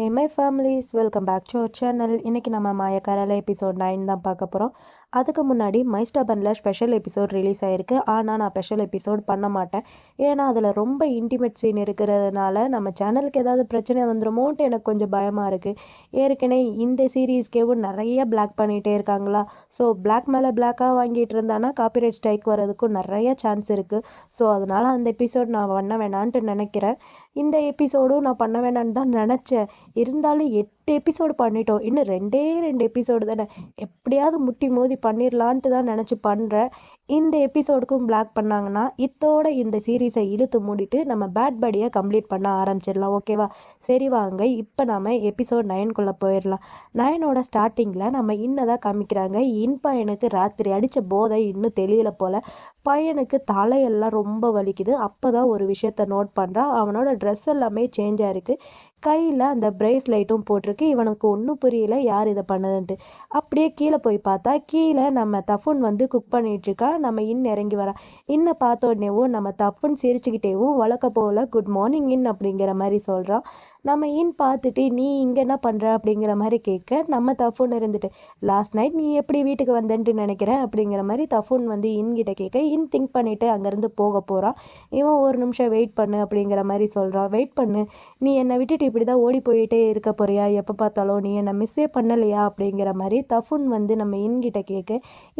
Hey my families welcome back to our channel இன்றைக்கி நம்ம மாயக்காரால episode nine தான் பார்க்க போகிறோம் அதுக்கு முன்னாடி மைஸ்டபனில் ஸ்பெஷல் எபிசோட் ரிலீஸ் ஆகிருக்கு ஆனால் நான் ஸ்பெஷல் எபிசோட் பண்ண மாட்டேன். ஏன்னா அதில் ரொம்ப இன்டிமேட் சீன் இருக்கிறதுனால நம்ம சேனலுக்கு ஏதாவது பிரச்சனை வந்துடுமோன்ட்டு எனக்கு கொஞ்சம் பயமாக இருக்குது ஏற்கனவே இந்த சீரீஸ்க்கேவும் நிறைய பிளாக் பண்ணிகிட்டே இருக்காங்களா? ஸோ பிளாக் மேலே பிளாக்காக வாங்கிட்டு இருந்தானா காப்பிரைட் ஸ்ட்ரைக் வர்றதுக்கும் நிறைய சான்ஸ் இருக்குது ஸோ அதனால் அந்த எபிசோட் நான் பண்ண வேணான்ட்டு நினைக்கிறேன். இந்த எபிசோடும் நான் பண்ண வேணான்னு தான் நினச்சேன். இருந்தாலும் எட்டு எபிசோடு பண்ணிட்டோம். இன்னும் ரெண்டே ரெண்டு எபிசோடு தானே. எப்படியாவது முட்டி மோதி பண்ணிடலான்ட்டு தான் நினச்சி பண்ணுறேன் இந்த எபிசோடுக்கும் பிளாக் பண்ணாங்கன்னா இத்தோட இந்த சீரீஸை இழுத்து மூடிட்டு நம்ம பேட் படியை கம்ப்ளீட் பண்ண ஆரம்பிச்சிடலாம். ஓகேவா சரி வாங்க இப்போ நம்ம எபிசோட் நைன்குள்ளே போயிடலாம். நைனோட ஸ்டார்டிங்கில் நம்ம இன்னதான் காமிக்கிறாங்க. இன் பையனுக்கு ராத்திரி அடித்த போதை இன்னும் தெளியல போல். பையனுக்கு தலையெல்லாம் ரொம்ப வலிக்குது. அப்போ தான் ஒரு விஷயத்த நோட் பண்ணுறான் அவனோட ட்ரெஸ் எல்லாமே சேஞ்ச் ஆயிருக்கு. கையில் அந்த பிரேஸ்லைட்டும் போட்டிருக்கு. இவனுக்கு ஒன்றும் புரியல யார் இதை பண்ணதுன்ட்டு. அப்படியே கீழே போய் பார்த்தா கீழே நம்ம தஃபுன் வந்து குக் பண்ணிகிட்ருக்கா நம்ம இன் இறங்கி வரான் இன்னை பார்த்த உடனேவும் நம்ம தஃபுன் சிரிச்சுக்கிட்டேவும் வழக்க போல் குட் மார்னிங் இன் அப்படிங்கிற மாதிரி சொல்கிறான் நம்ம இன் பார்த்துட்டு நீ இங்கே என்ன பண்ணுற அப்படிங்கிற மாதிரி கேட்க நம்ம தஃபுன் இருந்துட்டு லாஸ்ட் நைட் நீ எப்படி வீட்டுக்கு வந்தேன்ட்டு நினைக்கிற? அப்படிங்கிற மாதிரி தஃபுன் வந்து இன்கிட்ட கேட்க இன் திங்க் பண்ணிவிட்டு அங்கேருந்து போக போகிறான் இவன் ஒரு நிமிஷம் வெயிட் பண்ணு அப்படிங்கிற மாதிரி சொல்கிறான் வெயிட் பண்ணு. நீ என்னை விட்டுட்டு இப்படி தான் ஓடி போயிட்டே இருக்க போறியா? எப்போ பார்த்தாலும் நீ என்னை மிஸ்ஸே பண்ணலையா? அப்படிங்கிற மாதிரி தஃபுன் வந்து நம்ம இன்கிட்ட கேட்க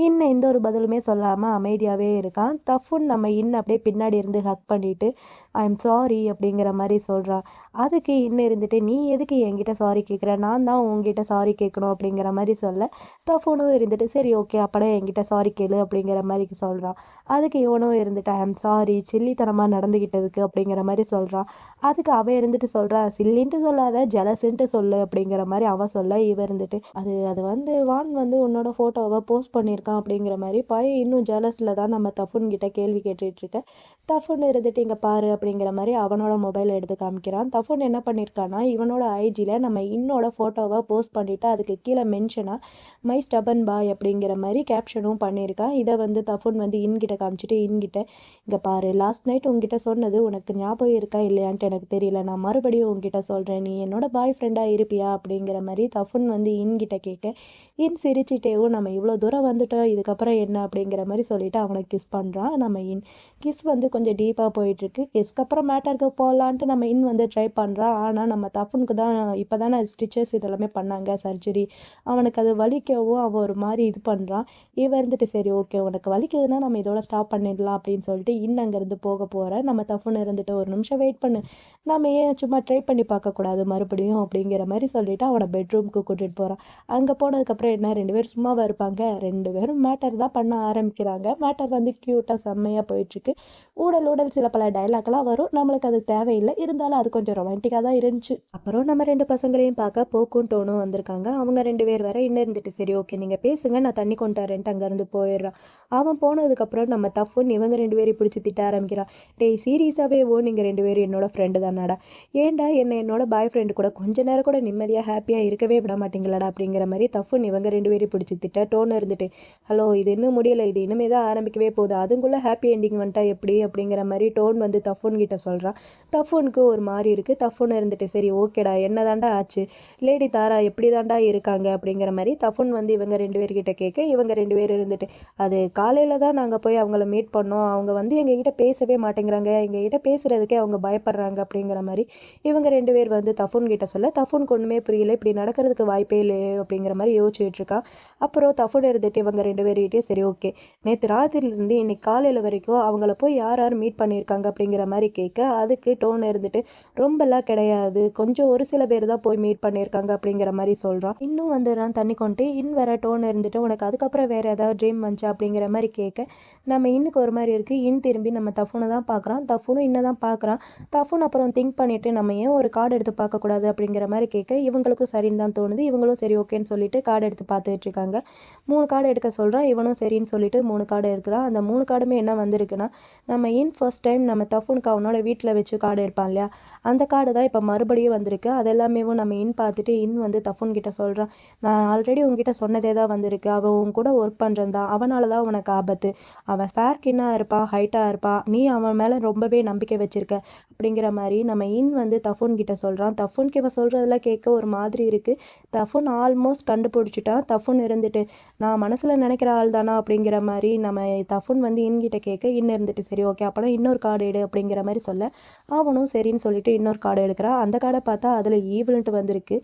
இன்னும் எந்த ஒரு பதிலுமே சொல்லாமல் அமைதியாகவே இருக்கான். தஃபுன் நம்ம இன் அப்படியே பின்னாடி இருந்து ஹக் பண்ணிவிட்டு ஐ எம் சாரி அப்படிங்கிற மாதிரி சொல்கிறான் அதுக்கு இன்னும் இருந்துட்டு நீ எதுக்கு என்கிட்ட சாரி கேட்குற நான் தான் உங்ககிட்ட சாரி கேட்கணும் அப்படிங்கிற மாதிரி சொல்ல தஃபோனும் இருந்துட்டு சரி ஓகே அப்படா என்கிட்ட சாரி கேளு அப்படிங்கிற மாதிரி சொல்கிறான் அதுக்கு இவனும் இருந்துட்டு ஐ எம் சாரி சில்லித்தனமாக நடந்துக்கிட்டதுக்கு அப்படிங்கிற மாதிரி சொல்கிறான் அதுக்கு அவன் இருந்துட்டு சொல்கிறா சில்லின்ட்டு சொல்லாத ஜலசுன்ட்டு சொல்லு அப்படிங்கிற மாதிரி அவன் சொல்ல இவன் இருந்துட்டு அது அது வந்து வான் வந்து உன்னோட ஃபோட்டோவை போஸ்ட் பண்ணியிருக்கான் அப்படிங்கிற மாதிரி பையன் இன்னும் ஜலஸில் தான் நம்ம தஃபுன் கிட்ட கேள்வி கேட்டுட்டு தஃபுன் இருந்துட்டு இங்கே பாரு அப்படிங்கிற மாதிரி அவனோட மொபைல் எடுத்து காமிக்கிறான். தஃபோன் என்ன பண்ணியிருக்கான்னா இவனோட ஐஜியில் நம்ம இன்னோட ஃபோட்டோவை போஸ்ட் பண்ணிவிட்டு அதுக்கு கீழே மென்ஷனாக மை ஸ்டபன் பாய் அப்படிங்கிற மாதிரி கேப்ஷனும் பண்ணியிருக்கான். இதை வந்து தஃபோன் வந்து இன்கிட்ட காமிச்சிட்டு இன்கிட்ட இங்கே பாரு லாஸ்ட் நைட் உங்ககிட்ட சொன்னது உனக்கு ஞாபகம் இருக்கா இல்லையான்ட்டு எனக்கு தெரியல. நான் மறுபடியும் உங்ககிட்ட சொல்கிறேன் நீ என்னோட பாய் ஃப்ரெண்டாக இருப்பியா? அப்படிங்கிற மாதிரி தஃபுன் வந்து இன்கிட்ட கேட்க இன் சிரிச்சிட்டேவும் நம்ம இவ்வளோ தூரம் வந்துட்டோம் இதுக்கப்புறம் என்ன? அப்படிங்கிற மாதிரி சொல்லிவிட்டு அவனுக்கு கிஸ் பண்ணுறான் நம்ம இன் கிஸ் வந்து கொஞ்சம் டீப்பாக போயிட்டுருக்கு கிஸ் அதுக்கப்புறம் மேட்டருக்கு போகலான்ட்டு நம்ம இன் வந்து ட்ரை பண்ணுறான் ஆனால் நம்ம தப்புனுக்கு தான் இப்போ தானே ஸ்டிச்சஸ் இதெல்லாமே பண்ணாங்க சர்ஜரி அவனுக்கு அது வலிக்கவும் அவன் ஒரு மாதிரி இது பண்ணுறான் இவன் இருந்துட்டு சரி ஓகே உனக்கு வலிக்குதுன்னா நம்ம இதோட ஸ்டாப் பண்ணிடலாம் அப்படின்னு சொல்லிட்டு இன் அங்கேருந்து போக போகிறேன் நம்ம தப்புன்னு இருந்துட்டு ஒரு நிமிஷம் வெயிட் பண்ணு. நம்ம ஏன் சும்மா ட்ரை பண்ணி பார்க்கக்கூடாது மறுபடியும் அப்படிங்கிற மாதிரி சொல்லிட்டு அவனை பெட்ரூமுக்கு கூட்டிகிட்டு போகிறான் அங்கே போனதுக்கப்புறம் என்ன ரெண்டு பேரும் சும்மாவாக இருப்பாங்க? ரெண்டு பேரும் மேட்டர் தான் பண்ண ஆரம்பிக்கிறாங்க. மேட்டர் வந்து க்யூட்டாக செம்மையாக போயிட்டுருக்கு ஊடல் ஊடல் சில பல டைலாக்லாம் வரும். நம்மளுக்கு அது தேவையில்லை. இருந்தாலும் அது கொஞ்சம் ரொமான்டிக்காக தான் இருந்துச்சு. அப்புறம் நம்ம ரெண்டு பசங்களையும் பார்க்க போக்கும் டோனும் வந்திருக்காங்க. அவங்க ரெண்டு பேர் வர இன்னும் இருந்துட்டு சரி ஓகே நீங்கள் பேசுங்க. நான் தண்ணி கொண்டு வரேன்ட்டு அங்கேருந்து போயிடுறான். அவன் போனதுக்கப்புறம் நம்ம தஃபுன்னு இவங்க ரெண்டு பேரையும் பிடிச்சி திட்ட ஆரம்பிக்கிறான். டேய் சீரியஸாகவே ஓ நீங்கள் ரெண்டு பேரும் என்னோட ஃப்ரெண்டு தானாடா. ஏன்டா என்னை என்னோட பாய் ஃப்ரெண்டு கூட கொஞ்ச நேரம் கூட நிம்மதியாக ஹாப்பியாக இருக்கவே விட மாட்டீங்களாடா? அப்படிங்கிற மாதிரி தஃபுன்னு இவங்க ரெண்டு பேரையும் பிடிச்சி திட்ட டோன் இருந்துட்டு ஹலோ இது இன்னும் முடியலை. இது இனிமே தான் ஆரம்பிக்கவே போகுது. அதுக்குள்ளே ஹாப்பி எண்டிங் வந்துட்டா எப்படி? அப்படிங்கிற மாதிரி டோன் வந்து தஃபோன் கிட்ட சொல்கிறான் தஃபோனுக்கு ஒரு மாதிரி இருக்குது தஃபோன் இருந்துட்டு சரி ஓகேடா என்ன தாண்டா ஆச்சு? லேடி தாரா எப்படி தாண்டா இருக்காங்க? அப்படிங்கிற மாதிரி தஃபோன் வந்து இவங்க ரெண்டு பேர்கிட்ட கேட்க இவங்க ரெண்டு பேர் இருந்துட்டு அது காலையில் தான் நாங்கள் போய் அவங்கள மீட் பண்ணோம். அவங்க வந்து எங்ககிட்ட பேசவே மாட்டேங்கிறாங்க. எங்ககிட்ட பேசுகிறதுக்கே அவங்க பயப்படுறாங்க. அப்படிங்கிற மாதிரி இவங்க ரெண்டு பேர் வந்து தஃபோன் கிட்ட சொல்ல தஃபோனுக்கு ஒன்றுமே புரியல. இப்படி நடக்கிறதுக்கு வாய்ப்பே இல்லை. அப்படிங்கிற மாதிரி யோசிச்சுட்டு இருக்கான் அப்புறம் தஃபோன் இருந்துட்டு இவங்க ரெண்டு பேர்கிட்டே சரி ஓகே. நேற்று ராத்திரிலேருந்து இன்னைக்கு காலையில் வரைக்கும் அவங்கள போய் யார் யார் மீட் பண்ணியிருக்காங்க? அப்படிங்கிற மாதிரி கேட்க அதுக்கு டோன் இருந்துட்டு ரொம்பலாம் கிடையாது. கொஞ்சம் ஒரு சில பேர் தான் போய் மீட் பண்ணியிருக்காங்க அப்படிங்கிற மாதிரி சொல்கிறான் இன்னும் வந்துடுறான் தண்ணி கொண்டு. இன் வேற டோன் இருந்துட்டு உனக்கு அதுக்கப்புறம் வேறு ஏதாவது ட்ரீம் வந்துச்சு? அப்படிங்கிற மாதிரி கேட்க நம்ம இன்னுக்கு ஒரு மாதிரி இருக்குது இன் திரும்பி நம்ம தஃபுனை தான் பார்க்குறான். தஃபுனும் இன்னும் தான் பார்க்குறான். தஃபுன் அப்புறம் திங்க் பண்ணிவிட்டு நம்ம ஏன் ஒரு கார்டு எடுத்து பார்க்கக்கூடாது? அப்படிங்கிற மாதிரி கேட்க இவங்களுக்கும் சரின்னு தான் தோணுது. இவங்களும் சரி ஓகேன்னு சொல்லிட்டு கார்டு எடுத்து பார்த்துட்டு இருக்காங்க. மூணு கார்டு எடுக்க சொல்கிறான் இவனும் சரின்னு சொல்லிட்டு மூணு கார்டு எடுக்கிறான். அந்த மூணு கார்டுமே என்ன வந்திருக்குன்னா நம்ம இன் ஃபர்ஸ்ட் டைம் நம்ம தஃபுனுக்கு அவனோட வீட்டில் வச்சு கார்டு எடுப்பான் இல்லையா? அந்த கார்டு தான் இப்போ மறுபடியும் வந்திருக்கு. அது எல்லாமேவும் நம்ம இன் பார்த்துட்டு இன் வந்து தஃபுன் கிட்ட சொல்கிறான் நான் ஆல்ரெடி உங்ககிட்ட சொன்னதே தான் வந்திருக்கு. அவன் உன் கூட ஒர்க் பண்ணுறன் தான் அவனால தான் உனக்கு ஆபத்து. அவன் ஃபேர் கின்னாக இருப்பான் ஹைட்டாக இருப்பான். நீ அவன் மேலே ரொம்பவே நம்பிக்கை வச்சுருக்க. அப்படிங்கிற மாதிரி நம்ம இன் வந்து தஃபுன் கிட்ட சொல்கிறான் தஃபுன்க்கு இவன் சொல்கிறதெல்லாம் கேட்க ஒரு மாதிரி இருக்குது தஃபுன் ஆல்மோஸ்ட் கண்டுபிடிச்சிட்டான். தஃபுன் இருந்துட்டு நான் மனசில் நினைக்கிற ஆள் தானா அப்படிங்கிற மாதிரி நம்ம தஃபுன் வந்து இன்கிட்ட கேட்க இன் இருந்துட்டு சரி ஓகே அப்போனா இன்னொரு கார்டு எடு அப்படிங்கிற மாதிரி சொல்ல அவனும் சரின்னு சொல்லிட்டு இன்னொரு கார்டை எடுக்கிறான் அந்த கார்டை பார்த்தா அதில் ஈவில்ன்ட்டு வந்திருக்கு.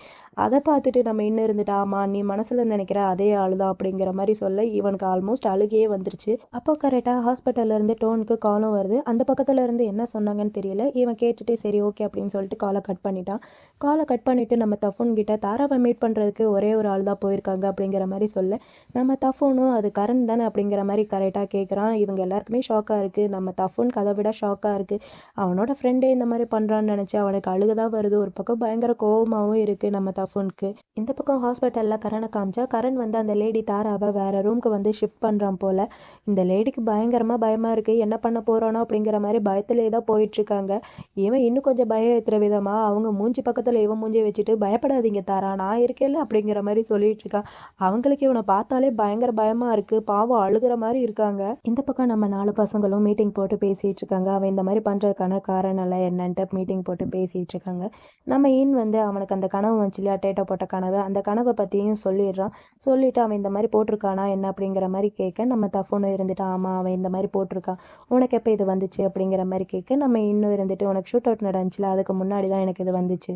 அதை பார்த்துட்டு நம்ம இன்னும் இருந்துட்டு ஆமாம் நீ மனசில் நினைக்கிற அதே ஆள் தான் அப்படிங்கிற மாதிரி சொல்ல இவனுக்கு ஆல்மோஸ்ட் அழுகையே வந்துருச்சு. அப்போ கரெக்டாக ஹாஸ்பிட்டல்ல இருந்து டோனுக்கு காலும் வருது. அந்த பக்கத்தில் இருந்து என்ன சொன்னாங்கன்னு தெரியல. இவன் கேட்டுட்டு சரி ஓகே அப்படின்னு சொல்லிட்டு காலை கட் பண்ணிட்டான். காலை கட் பண்ணிட்டு நம்ம தஃபோன் கிட்ட தாராவை மீட் பண்ணுறதுக்கு ஒரே ஒரு ஆள் தான் போயிருக்காங்க அப்படிங்கிற மாதிரி சொல்ல நம்ம தஃபோனும் அது கரண் தானே அப்படிங்கிற மாதிரி கரெக்டாக கேட்குறான் இவங்க எல்லாருக்குமே ஷாக்காக இருக்குது நம்ம தஃபோன் கதை விட ஷாக்காக இருக்குது அவனோட ஃப்ரெண்டே இந்த மாதிரி பண்ணுறான்னு நினச்சி அவனுக்கு அழுகுதான் வருது. ஒரு பக்கம் பயங்கர கோவமாகவும் இருக்குது நம்ம தஃபுனுக்கு. இந்த பக்கம் ஹாஸ்பிட்டலில் கரனை காமிச்சா கரண் வந்து அந்த லேடி தாராவை வேற ரூம்க்கு வந்து ஷிஃப்ட் பண்ணுறான் போல். இந்த லேடிக்கு பயங்கரமாக பயமாக இருக்குது என்ன பண்ண போகிறானோ அப்படிங்கிற மாதிரி பயத்திலே தான் போயிட்டுருக்காங்க இவன் இன்னும் கொஞ்சம் பயம் ஏற்றுற விதமாக அவங்க மூஞ்சி பக்கத்தில் இவன் மூஞ்சி வச்சுட்டு பயப்படாதீங்க தாரா நான் இருக்கேன்ல அப்படிங்கிற மாதிரி சொல்லிட்டு இருக்கான் அவங்களுக்கு இவனை பார்த்தாலே பயங்கர பயமாக இருக்குது பாவம் அழுகிற மாதிரி இருக்காங்க. இந்த பக்கம் நம்ம நாலு பசங்களும் மீட்டிங் போட்டு பேசிகிட்டு இருக்காங்க. அவன் இந்த மாதிரி பண்ணுறதுக்கான காரணம் எல்லாம் என்னன்ட்டு மீட்டிங் போட்டு பேசிகிட்டு இருக்காங்க. நம்ம இன் வந்து அவனுக்கு அந்த கனவு வந்துச்சு இல்லையா? டேட்டா போட்ட கனவு. அந்த கனவை பற்றியும் சொல்லிடுறான். சொல்லிட்டு அவன் இந்த மாதிரி போட்டிருக்கானா என்ன அப்படிங்கிற மாதிரி கேட்க நம்ம தஃபோனும் இருந்துட்டு ஆமாம் அவன் இந்த மாதிரி போட்டிருக்கான். உனக்கு எப்போ இது வந்துச்சு அப்படிங்கிற மாதிரி கேட்க நம்ம இன்னும் இருந்துட்டு உனக்கு ஷூட் அவுட் நடந்துச்சுல அதுக்கு முன்னாடி தான் எனக்கு இது வந்துச்சு.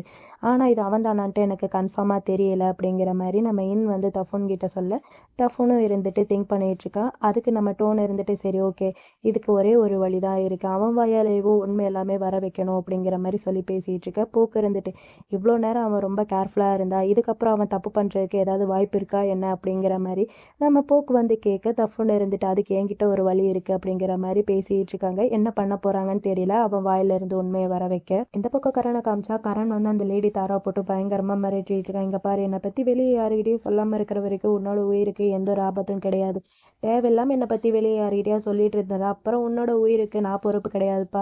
ஆனால் இது அவன் தானான்ட்டு எனக்கு கன்ஃபார்மாக தெரியலை அப்படிங்கிற மாதிரி நம்ம இன் வந்து தஃபோன் கிட்ட சொல்ல தஃபோனும் இருந்துட்டு திங்க் பண்ணிகிட்ருக்கான் அதுக்கு நம்ம டோன் இருந்துட்டு சரி ஓகே இதுக்கு ஒரே ஒரு வழி தான் இருக்குது அவன் வாயாலேவோ உண்மை எல்லாமே வர வைக்கணும் அப்படிங்கிற மாதிரி சொல்லி பேசிகிட்டு இருக்க. போக்கு இருந்துட்டு இவ்வளோ நேரம் அவன் ரொம்ப கேர்ஃபுல்லாக இருந்தா இதுக்கப்புறம் அவன் தப்பு பண்ணுறதுக்கு ஏதாவது வாய்ப்பு இருக்கா என்ன அப்படிங்கிற மாதிரி நம்ம போக்கு வந்து கேட்க தப்புன்னு இருந்துட்டு அதுக்கு என்கிட்ட ஒரு வழி இருக்குது அப்படிங்கிற மாதிரி பேசிகிட்டு இருக்காங்க. என்ன பண்ண போகிறாங்கன்னு தெரியல. அவன் வாயிலிருந்து உண்மையை வர வைக்க. இந்த பக்கம் கரனை காமிச்சா கரண் வந்து அந்த லேடி தாரா போட்டு பயங்கரமாக மிரட்டிட்டு இருக்கான். இங்கே பாரு என்னை பற்றி வெளியே யாருக்கிட்டையும் சொல்லாமல் இருக்கிற வரைக்கும் உன்னோட உயிருக்கு எந்த ஒரு ஆபத்தும் கிடையாது. தேவையில்லாமல் என்னை பற்றி வெளியே யாருக்கிட்டையா சொல்லிட்டு இருந்தேன் அப்புறம் உன்னோட உயிருக்கு நான் பொறுப்பு கிடையாதுப்பா.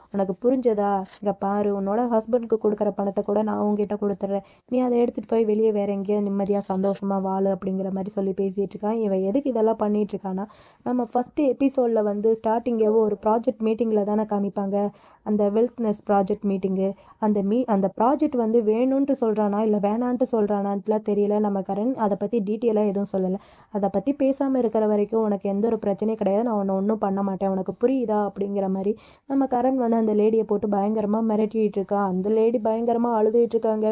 உனக்கு புரிஞ்சதா? இங்கே பாரு உன்னோட ஹஸ்பண்ட்க்கு கொடுக்குற பணத்தை கூட நான் உங்ககிட்ட கொடுத்துட்றேன். நீ அதை எடுத்துகிட்டு போய் வெளியே வேற எங்கேயோ நிம்மதியாக சந்தோஷமாக வாழு அப்படிங்கிற மாதிரி சொல்லி பேசிகிட்டு இருக்கான். இவன் எதுக்கு இதெல்லாம் பண்ணிகிட்டு இருக்கான்னா நம்ம ஃபஸ்ட்டு எபிசோடில் வந்து ஸ்டார்டிங்கேவோ ஒரு ப்ராஜெக்ட் மீட்டிங்கில் தானே காமிப்பாங்க. அந்த வெல்த்னஸ் ப்ராஜெக்ட் மீட்டிங்கு அந்த மீ அந்த ப்ராஜெக்ட் வந்து வேணும்ன்ட்டு சொல்கிறானா இல்லை வேணான்ட்டு சொல்கிறானான்ட்டுலாம் தெரியல. நம்ம கரண் அதை பற்றி டீட்டெயிலாக எதுவும் சொல்லலை. அதை பற்றி பேசாமல் இருக்கிற வரைக்கும் உனக்கு எந்த ஒரு பிரச்சனையும் கிடையாது. நான் உன்னை ஒன்றும் பண்ண மாட்டேன். உனக்கு புரியுதா அப்படிங்கிற மாதிரி நம்ம கரண் வந்து அந்த லேடியை போட்டு பயங்கரமாக மிரட்டிகிட்டு இருக்கா அந்த லேடி பயங்கரமாக அழுதுகிட்டு இருக்காங்க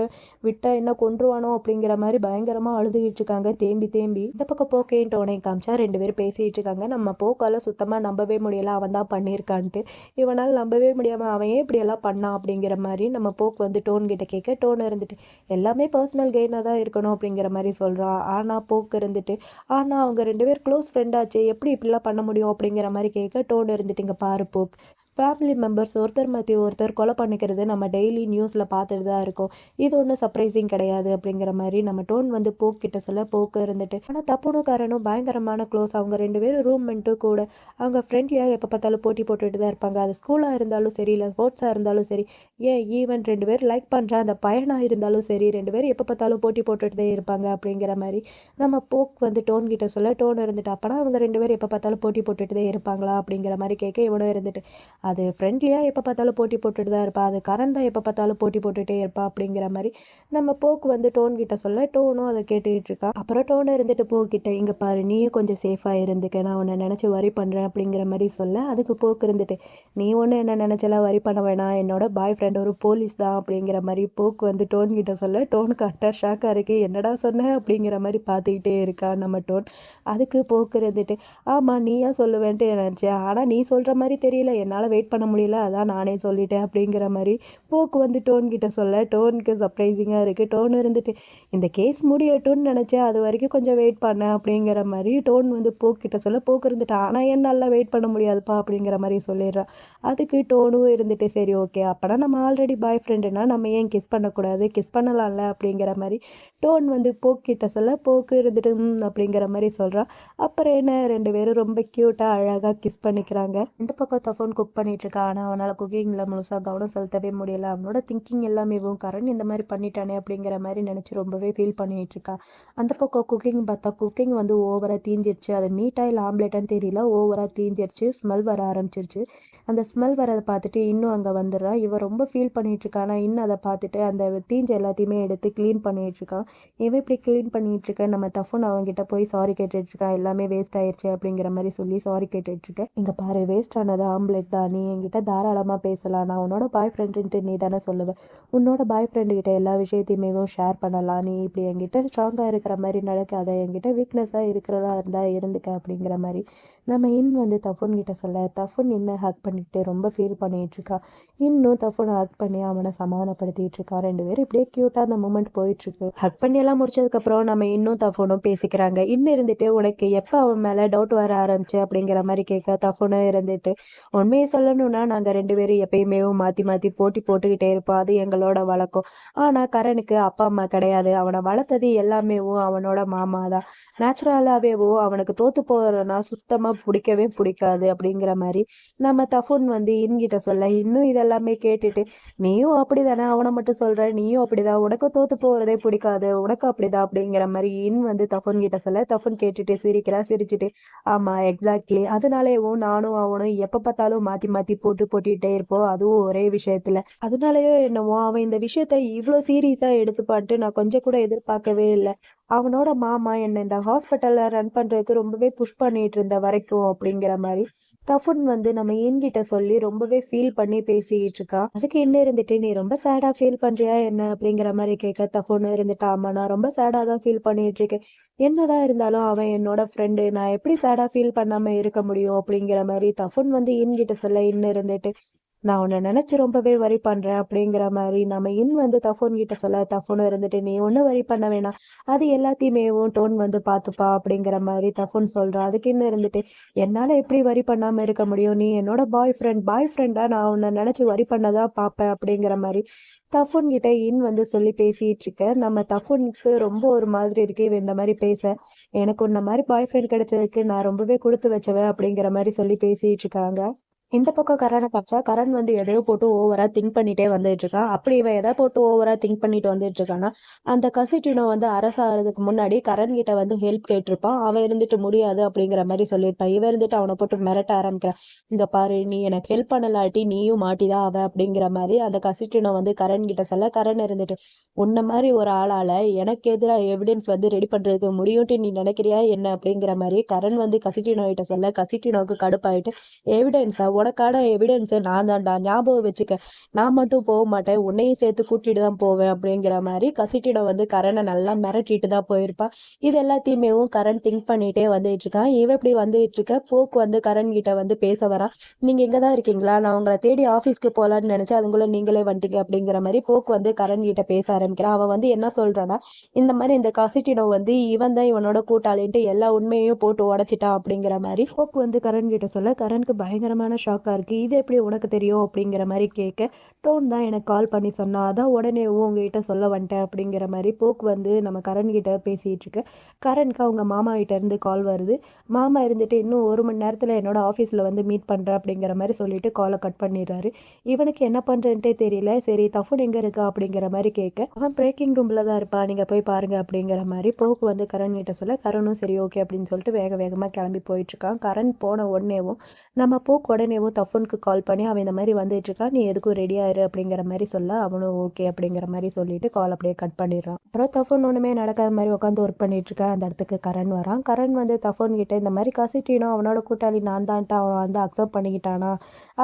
விட்டால் என்ன கொன்றுவானோ அப்படிங்கிற மாதிரி பயங்கரமாக அழுதுகிட்டு இருக்காங்க தேம்பி தேம்பி. இந்த பக்கம் போக்கேன்ட்டு உடனே காமிச்சா ரெண்டு பேரும் பேசிகிட்டு இருக்காங்க நம்ம போக்கால சுத்தமாக நம்பவே முடியல. அவன் தான் பண்ணியிருக்கான்ட்டு. இவனால் நம்பவே முடியாமல் அவன் ஏன் இப்படியெல்லாம் பண்ணான் அப்படிங்கிற மாதிரி நம்ம போக்கு வந்து டோன் கிட்ட கேட்க டோன் இருந்துட்டு எல்லாமே பர்சனல் கெயினாக தான் இருக்கணும் அப்படிங்கிற மாதிரி சொல்கிறான் ஆனால் போக்கு இருந்துட்டு ஆனால் அவங்க ரெண்டு பேர் க்ளோஸ் ஃப்ரெண்டாச்சே எப்படி இப்படிலாம் பண்ண முடியும்? அப்படிங்கிற மாதிரி கேட்க டோன் இருந்துட்டு இங்கே பாரு போக் ஃபேமிலி மெம்பர்ஸ் ஒருத்தர் மத்தி ஒருத்தர் கொலை பண்ணிக்கிறது நம்ம டெய்லி நியூஸில் பார்த்துட்டு தான் இருக்கோம். இது ஒன்றும் சர்ப்ரைசிங் கிடையாது அப்படிங்கிற மாதிரி நம்ம டோன் வந்து போக் கிட்ட சொல்ல போக்கு இருந்துட்டு. ஆனால் தப்புனும் காரனும் பயங்கரமான க்ளோஸ் அவங்க ரெண்டு பேரும் ரூம்மெண்ட்டும் கூட அவங்க ஃப்ரெண்ட்லியாக எப்போ பார்த்தாலும் போட்டி போட்டுட்டு தான் இருப்பாங்க. அது ஸ்கூலாக இருந்தாலும் சரி இல்லை ஸ்போர்ட்ஸாக இருந்தாலும் சரி. ஏன் ஈவன் ரெண்டு பேர் லைக் பண்ணுற அந்த பயனாக இருந்தாலும் சரி ரெண்டு பேரும் எப்போ பார்த்தாலும் போட்டி போட்டுகிட்டே இருப்பாங்க அப்படிங்கிற மாதிரி நம்ம போக் வந்து டோன் கிட்ட சொல்ல டோன் இருந்துட்டு. அப்போனா அவங்க ரெண்டு பேரும் எப்போ பார்த்தாலும் போட்டி போட்டுகிட்டே இருப்பாங்களா அப்படிங்கிற மாதிரி கேட்க இவனும் இருந்துட்டு. அது ஃப்ரெண்ட்லியாக எப்போ பார்த்தாலும் போட்டி போட்டுட்டு தான் இருப்பா. அது கரண் தான் எப்போ பார்த்தாலும் போட்டி போட்டுகிட்டே இருப்பா அப்படிங்கிற மாதிரி நம்ம போக்கு வந்து டோன் கிட்ட சொல்ல டோனும் அதை கேட்டுக்கிட்டு இருக்கா. அப்புறம் டோன் இருந்துட்டு போக்கிட்ட இங்கே பாரு நீயும் கொஞ்சம் சேஃபாக இருந்துக்க நான் உன்னை நினச்சி வரி பண்ணுறேன் அப்படிங்கிற மாதிரி சொல்ல அதுக்கு போக்கு இருந்துட்டு நீ ஒன்று என்ன நினச்சலாம் வரி பண்ண வேணாம் என்னோட பாய் ஃப்ரெண்ட் ஒரு போலீஸ் தான் அப்படிங்கிற மாதிரி போக்கு வந்து டோன் கிட்ட சொல்ல டோனுக்கு அட்டர் ஷாக்காக இருக்குது என்னடா சொன்ன? அப்படிங்கிற மாதிரி பார்த்துக்கிட்டே இருக்கா நம்ம டோன். அதுக்கு போக்கு இருந்துட்டு ஆமாம் நீயா சொல்லுவேன்ட்டு நினச்சேன். ஆனால் நீ சொல்கிற மாதிரி தெரியல என்னால் வெயிட் பண்ண முடியல அதான் நானே சொல்லிட்டேன் அப்படிங்கிற மாதிரி போக்கு வந்து டோன் கிட்ட சொல்ல. டோனுக்கு சர்ப்ரைசிங்காக இருக்குது டோன் இருந்துட்டு இந்த கேஸ் முடியட்டும்னு நினச்சேன் அது வரைக்கும் கொஞ்சம் வெயிட் பண்ணேன் அப்படிங்கிற மாதிரி டோன் வந்து போக்கிட்ட சொல்ல. போக்கு இருந்துட்டு ஆனால் என்னால் வெயிட் பண்ண முடியாதுப்பா அப்படிங்கிற மாதிரி சொல்லிடுறான் அதுக்கு டோனும் இருந்துட்டு சரி ஓகே அப்போனா நம்ம ஆல்ரெடி பாய் ஃப்ரெண்டுனா நம்ம ஏன் கிஸ் பண்ணக்கூடாது? கிஸ் பண்ணலாம்ல அப்படிங்கிற மாதிரி டோன் வந்து போக்கிட்ட சொல்ல போக்கு இருந்துட்டும் அப்படிங்கிற மாதிரி சொல்கிறான் அப்புறம் என்ன ரெண்டு பேரும் ரொம்ப க்யூட்டாக அழகாக கிஸ் பண்ணிக்கிறாங்க. இந்த பக்கம் தஃபோன் குக் பண்ணிட்டு ஆனால் அவனால் குக்கிங்கில் முழுசாக கவனம் செலுத்தவே முடியல. அவனோட திங்கிங் எல்லாமே கரண் இந்த மாதிரி பண்ணிட்டானே அப்படிங்கிற மாதிரி நினச்சி ரொம்பவே ஃபீல் பண்ணிகிட்டு இருக்கான் அந்த பக்கம் குக்கிங் பார்த்தா குக்கிங் வந்து ஓவராக தீஞ்சிருச்சு. அது மீட்டாக இல்லை ஆம்லேட்டான்னு தெரியல. ஓவராக தீஞ்சிருச்சு. ஸ்மெல் வர ஆரம்பிச்சிருச்சு. அந்த ஸ்மெல் வரதை பார்த்துட்டு இன்னும் அங்கே வந்துடுறான் இவன் ரொம்ப ஃபீல் பண்ணிட்டு இருக்கான் ஆனால் இன்னும் அதை பார்த்துட்டு அந்த தீஞ்ச எல்லாத்தையுமே எடுத்து க்ளீன் பண்ணிகிட்ருக்கான் இருக்கான் இவன் இப்படி க்ளீன் பண்ணிகிட்ருக்க நம்ம தஃபுன் அவங்ககிட்ட போய் சாரி கேட்டுட்டு எல்லாமே வேஸ்ட் ஆயிடுச்சு அப்படிங்கிற மாதிரி சொல்லி சாரி கேட்டுட்ருக்கேன் இங்கே பாரு வேஸ்ட் ஆனது ஆம்லெட் தான். நீ என்கிட்ட தாராளமாக பேசலாம். நான் உன்னோட பாய் ஃப்ரெண்டுன்ட்டு நீ தானே சொல்லுவேன் உன்னோட பாய் ஃப்ரெண்டுக்கிட்ட எல்லா விஷயத்தையுமே ஷேர் பண்ணலாம். நீ இப்படி என்கிட்ட ஸ்ட்ராங்காக இருக்கிற மாதிரி நடக்காத. என்கிட்ட வீக்னஸாக இருக்கிறதா இருந்தால் இருந்துக்க அப்படிங்கிற மாதிரி. நம்ம இன் வந்து தஃபுன் கிட்ட சொல்ல தஃபுன் இன்னும் ஹக் பண்ணிட்டு ரொம்ப ஃபீல் பண்ணிட்டு இருக்கா இன்னும் தஃபுன் ஹக் பண்ணி அவனை சமாதானப்படுத்திட்டு இருக்கா ரெண்டு பேரும் இப்படியே க்யூட்டாக அந்த மூமெண்ட் போயிட்டு இருக்கு ஹக் பண்ணி எல்லாம் முடிச்சதுக்கப்புறம் நம்ம இன்னும் தஃபுனும் பேசிக்கிறாங்க. இன்னும் இருந்துட்டு உனக்கு எப்போ அவன் மேலே டவுட் வர ஆரம்பிச்சு அப்படிங்கிற மாதிரி கேட்க தஃபுனும் இருந்துட்டு உண்மையை சொல்லணும்னா நாங்கள் ரெண்டு பேரும் எப்பயுமே மாற்றி மாற்றி போட்டி போட்டுக்கிட்டே இருப்போம். அது எங்களோட வழக்கம். ஆனால் கரனுக்கு அப்பா அம்மா கிடையாது. அவனை வளர்த்தது எல்லாமே அவனோட மாமா தான் நேச்சுரலாகவேவோ அவனுக்கு தோத்து போகிறனா சுத்தமாக பிடிக்கவே பிடிக்காது அப்படிங்கிற மாதிரி நம்ம தஃபுன் வந்து இன்கிட்ட சொல்ல இன்னும் இதெல்லாமே கேட்டுட்டு நீயும் அப்படி தானே அவனை மட்டும் சொல்ற நீயும் அப்படிதான் உனக்கு தோத்து போகிறதே பிடிக்காது உனக்கு அப்படிதான் அப்படிங்கிற மாதிரி இன் வந்து தஃபுன் கிட்ட சொல்ல தஃபுன் கேட்டுட்டு சிரிக்கிறா சிரிச்சுட்டு ஆமா எக்ஸாக்ட்லி அதனாலேயும் நானும் அவனும் எப்ப பார்த்தாலும் மாத்தி மாத்தி போட்டு போட்டுக்கிட்டே இருப்போம். அதுவும் ஒரே விஷயத்துல. அதனாலயோ என்னவோ அவன் இந்த விஷயத்த இவ்வளோ எடுத்து எடுத்துப்பான்ட்டு நான் கொஞ்சம் கூட எதிர்பார்க்கவே இல்லை. அவனோட மாமா என்னை இந்த ஹாஸ்பிட்டலில் ரன் பண்ணுறதுக்கு ரொம்பவே புஷ் பண்ணிட்டு இருந்த வரைக்கும் அப்படிங்கிற மாதிரி தஃபுன் வந்து நம்ம என்கிட்ட சொல்லி ரொம்பவே ஃபீல் பண்ணி பேசிக்கிட்டு இருக்கா. அதுக்கு என்ன இருந்துட்டு நீ ரொம்ப சேடாக ஃபீல் பண்ணுறியா என்ன? அப்படிங்கிற மாதிரி கேட்க தஃபுன் இருந்துட்டு ஆமா நான் ரொம்ப சேடாக தான் ஃபீல் பண்ணிட்டு இருக்கேன். என்னதான் இருந்தாலும் அவன் என்னோட ஃப்ரெண்டு நான் எப்படி சேடாக ஃபீல் பண்ணாமல் இருக்க முடியும்? அப்படிங்கிற மாதிரி தஃபுன் வந்து என்கிட்ட சொல்ல இன்னும் இருந்துட்டு நான் உன்னை நினச்சி ரொம்பவே வரி பண்ணுறேன் அப்படிங்கிற மாதிரி நம்ம இன் வந்து தஃபோன் கிட்ட சொல்ல தஃபோனும் இருந்துட்டு நீ ஒன்றும் வரி பண்ண வேணாம். அது எல்லாத்தையுமேவும் டோன் வந்து பார்த்துப்பா அப்படிங்கிற மாதிரி தஃபோன் சொல்கிறா அதுக்கு இன்னும் இருந்துட்டு என்னால் எப்படி வரி பண்ணாமல் இருக்க முடியும்? நீ என்னோட பாய் ஃப்ரெண்ட் பாய் ஃப்ரெண்டாக நான் உன்னை நினச்சி வரி பண்ணதான் பார்ப்பேன் அப்படிங்கிற மாதிரி தஃபோன் கிட்ட இன் வந்து சொல்லி பேசிட்டு இருக்க. நம்ம தஃபோனுக்கு ரொம்ப ஒரு மாதிரி இருக்கு இவன் இந்த மாதிரி பேச. எனக்கு உன்ன மாதிரி பாய் ஃப்ரெண்ட் கிடைச்சதுக்கு நான் ரொம்பவே கொடுத்து வச்சவ அப்படிங்கிற மாதிரி சொல்லி பேசிட்டு இருக்காங்க. இந்த பக்கம் கரனை காமிச்சா கரண் வந்து எதையோ போட்டு ஓவராக திங்க் பண்ணிட்டே வந்துட்டு இருக்கான் அப்படி இவன் எதை போட்டு ஓவராக திங்க் பண்ணிட்டு வந்துட்டு இருக்கான்னா அந்த கசிட்டினோ வந்து அரசாகிறதுக்கு முன்னாடி கரண் கிட்ட வந்து ஹெல்ப் கேட்டிருப்பான். அவன் இருந்துட்டு முடியாது அப்படிங்கிற மாதிரி சொல்லியிருப்பான். இவன் இருந்துட்டு அவனை போட்டு மிரட்ட ஆரம்பிக்கிறான். இங்க பாரு நீ எனக்கு ஹெல்ப் பண்ணலாட்டி நீயும் மாட்டிதான் அவ அப்படிங்கிற மாதிரி அந்த கசிட்டினோ வந்து கரண் கிட்ட சொல்ல கரண் இருந்துட்டு உன்ன மாதிரி ஒரு ஆளால எனக்கு எதிராக எவிடன்ஸ் வந்து ரெடி பண்றதுக்கு முடியும்ட்டு நீ நினைக்கிறியா என்ன? அப்படிங்கிற மாதிரி கரண் வந்து கசிட்டினோ கிட்ட சொல்ல கசிட்டினோக்கு கடுப்பாயிட்டு எவிடன்ஸா உனக்கான எவிடன்ஸை நான் தான்டா ஞாபகம் வச்சுக்க. நான் மட்டும் போக மாட்டேன். உன்னையும் சேர்த்து கூட்டிட்டு தான் போவேன் அப்படிங்கிற மாதிரி கசிட்டிடம் வந்து கரனை நல்லா மிரட்டிட்டு தான் போயிருப்பான் இது எல்லாத்தையுமேவும் கரண் திங்க் பண்ணிட்டே வந்துட்டு இருக்கான். இவன் இப்படி வந்துட்டு இருக்க. போக்கு வந்து கரண் கிட்ட வந்து பேச வரான் நீங்க இங்க தான் இருக்கீங்களா? நான் உங்களை தேடி ஆஃபீஸ்க்கு போகலான்னு நினைச்சேன் அதுக்குள்ள நீங்களே வந்துட்டீங்க அப்படிங்கிற மாதிரி போக்கு வந்து கரண் கிட்ட பேச ஆரம்பிக்கிறான் அவன் வந்து என்ன சொல்கிறான்னா இந்த மாதிரி இந்த கசிட்டினோ வந்து இவன் தான் இவனோட கூட்டாளின்ட்டு எல்லா உண்மையையும் போட்டு உடைச்சிட்டான் அப்படிங்கிற மாதிரி போக்கு வந்து கரண் கிட்ட சொல்ல. கரனுக்கு பயங்கரமான ஷாக்காக இருக்குது இது எப்படி உனக்கு தெரியும்? அப்படிங்கிற மாதிரி கேட்க டோன் தான் எனக்கு கால் பண்ணி சொன்னா அதான் உடனே உங்ககிட்ட சொல்ல வந்துட்டேன். அப்படிங்கிற மாதிரி போக்கு வந்து நம்ம கரண்கிட்ட பேசிகிட்டு இருக்கு. கரனுக்கு அவங்க மாமா கிட்டேருந்து கால் வருது. மாமா இருந்துட்டு இன்னும் ஒரு மணி நேரத்தில் என்னோட ஆஃபீஸில் வந்து மீட் பண்ணுறேன் அப்படிங்கிற மாதிரி சொல்லிட்டு காலை கட் பண்ணிடுறாரு. இவனுக்கு என்ன பண்ணுறேன்ட்டே தெரியல. சரி தஃபுன் எங்கே இருக்கா? அப்படிங்கிற மாதிரி கேட்க அவன் பிரேக்கிங் ரூமில் தான் இருப்பான் நீங்கள் போய் பாருங்கள் அப்படிங்கிற மாதிரி போக்கு வந்து கரண் கிட்ட சொல்ல கரணும் சரி ஓகே அப்படின்னு சொல்லிட்டு வேக வேகமாக கிளம்பி போயிட்டுருக்கான் கரண் போன உடனேவும் நம்ம போக்கு உடனேவும் தஃபுனுக்கு கால் பண்ணி அவன் இந்த மாதிரி வந்துட்டுருக்கான் நீ எதுக்கும் ரெடி ஆயிரு அப்படிங்கிற மாதிரி சொல்ல அவனும் ஓகே அப்படிங்கிற மாதிரி சொல்லிட்டு கால் அப்படியே கட் பண்ணிடுறான். அப்புறம் தஃபன் ஒன்றுமே நடக்காத மாதிரி உட்காந்து ஒர்க் பண்ணிட்டு இருக்கேன் அந்த இடத்துக்கு கரண் வரான். கரண் வந்து தஃபோன் கிட்ட இந்த மாதிரி கசிட்டினோ அவனோட கூட்டாளி நான் தான்ட்டு அவன் வந்து அக்செப்ட் பண்ணிக்கிட்டானா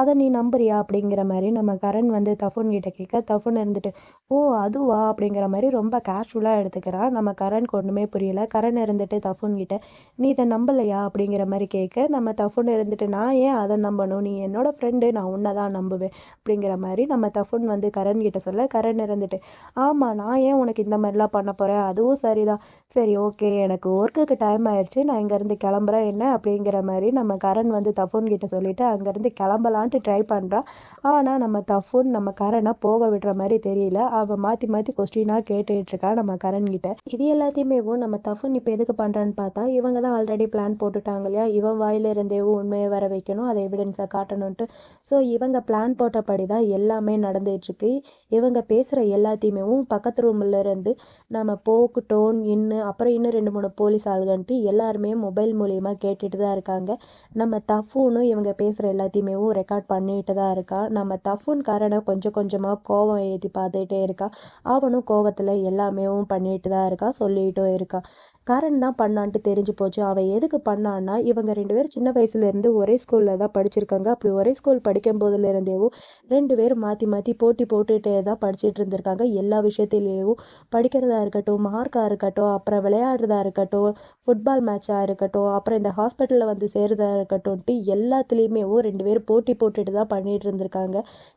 அதை நீ நம்புறியா அப்படிங்கிற மாதிரி நம்ம கரண் வந்து தஃபோன் கிட்ட கேட்க தஃபோன் இருந்துட்டு ஓ அதுவா? அப்படிங்கிற மாதிரி ரொம்ப கேஷுவலாக எடுத்துக்கிறான். நம்ம கரண்க்கு ஒன்றுமே புரியல. கரண் இருந்துட்டு தஃபோன் கிட்ட நீ இதை நம்பலையா? அப்படிங்கிற மாதிரி கேட்க நம்ம தஃபோன் இருந்துட்டு நான் ஏன் அதை நம்பணும்? நீ என்னோட ஃப்ரெண்டு நான் உன்னை தான் நம்புவேன். அப்படிங்கிற மாதிரி நம்ம தஃபுன் வந்து கரண் கிட்ட சொல்ல கரண் இருந்துட்டு ஆமாம் நான் ஏன் உனக்கு இந்த மாதிரிலாம் பண்ண போகிறேன் அதுவும் சரிதான். சரி ஓகே எனக்கு ஒர்க்குக்கு டைம் ஆயிடுச்சு. நான் இங்கேருந்து கிளம்புறேன். என்ன? அப்படிங்கிற மாதிரி நம்ம கரண் வந்து தஃபுன் கிட்ட சொல்லிட்டு அங்கேருந்து கிளம்பலான்ட்டு ட்ரை பண்ணுறான் ஆனால் நம்ம தஃபுன் நம்ம கரனை போக விடுற மாதிரி தெரியல. அவன் மாற்றி மாற்றி கொஸ்டினாக கேட்டுட்டு இருக்கா நம்ம கரண் கிட்ட. இது எல்லாத்தையுமே நம்ம தஃபுன் இப்போ எதுக்கு பண்ணுறான்னு பார்த்தா இவங்க தான் ஆல்ரெடி பிளான் போட்டுட்டாங்க இல்லையா? இவன் வாயிலிருந்தேவும் உண்மையை வர வைக்கணும். அதை எவிடன்ஸாக காட்டணுன்ட்டு ஸோ இவங்க பிளான் போட்டபடி தான் எல்லாமே நடந்துகிட்ருக்கு. இவங்க பேசுகிற எல்லாத்தையுமே பக்கத்து ரூம்லேருந்து இருந்து நம்ம போக்கு டோன் இன்னு அப்புறம் இன்னும் ரெண்டு மூணு போலீஸ் ஆளுகன்ட்டு எல்லாருமே மொபைல் மூலியமா கேட்டுட்டு தான் இருக்காங்க. நம்ம தஃபூனும் இவங்க பேசுகிற எல்லாத்தையுமே ரெக்கார்ட் பண்ணிட்டு தான் இருக்கா. நம்ம தஃபூன்காரனை கொஞ்சம் கொஞ்சமாக கோவம் ஏற்றி பார்த்துட்டே இருக்கா. அவனும் கோவத்தில் எல்லாமே பண்ணிட்டு தான் இருக்கா சொல்லிட்டும் இருக்கா. கரண் தான் பண்ணான்ட்டு தெரிஞ்சு போச்சு. அவன் எதுக்கு பண்ணான்னா இவங்க ரெண்டு பேரும் சின்ன வயசுலேருந்து ஒரே ஸ்கூலில் தான் படிச்சிருக்காங்க. அப்படி ஒரே ஸ்கூல் படிக்கும் போதுலேருந்தேவும் ரெண்டு பேரும் மாற்றி மாற்றி போட்டி போட்டுகிட்டே தான் படிச்சுட்டு இருந்திருக்காங்க எல்லா விஷயத்துலேயும் படிக்கிறதா இருக்கட்டும் மார்க்காக இருக்கட்டும் அப்புறம் விளையாடுறதா இருக்கட்டும் ஃபுட்பால் மேட்சாக இருக்கட்டும் அப்புறம் இந்த ஹாஸ்பிட்டலில் வந்து சேருதா இருக்கட்டும்ட்டு எல்லாத்துலேயுமே ரெண்டு பேரும் போட்டி போட்டுட்டு தான் பண்ணிட்டு இருந்திருக்காங்க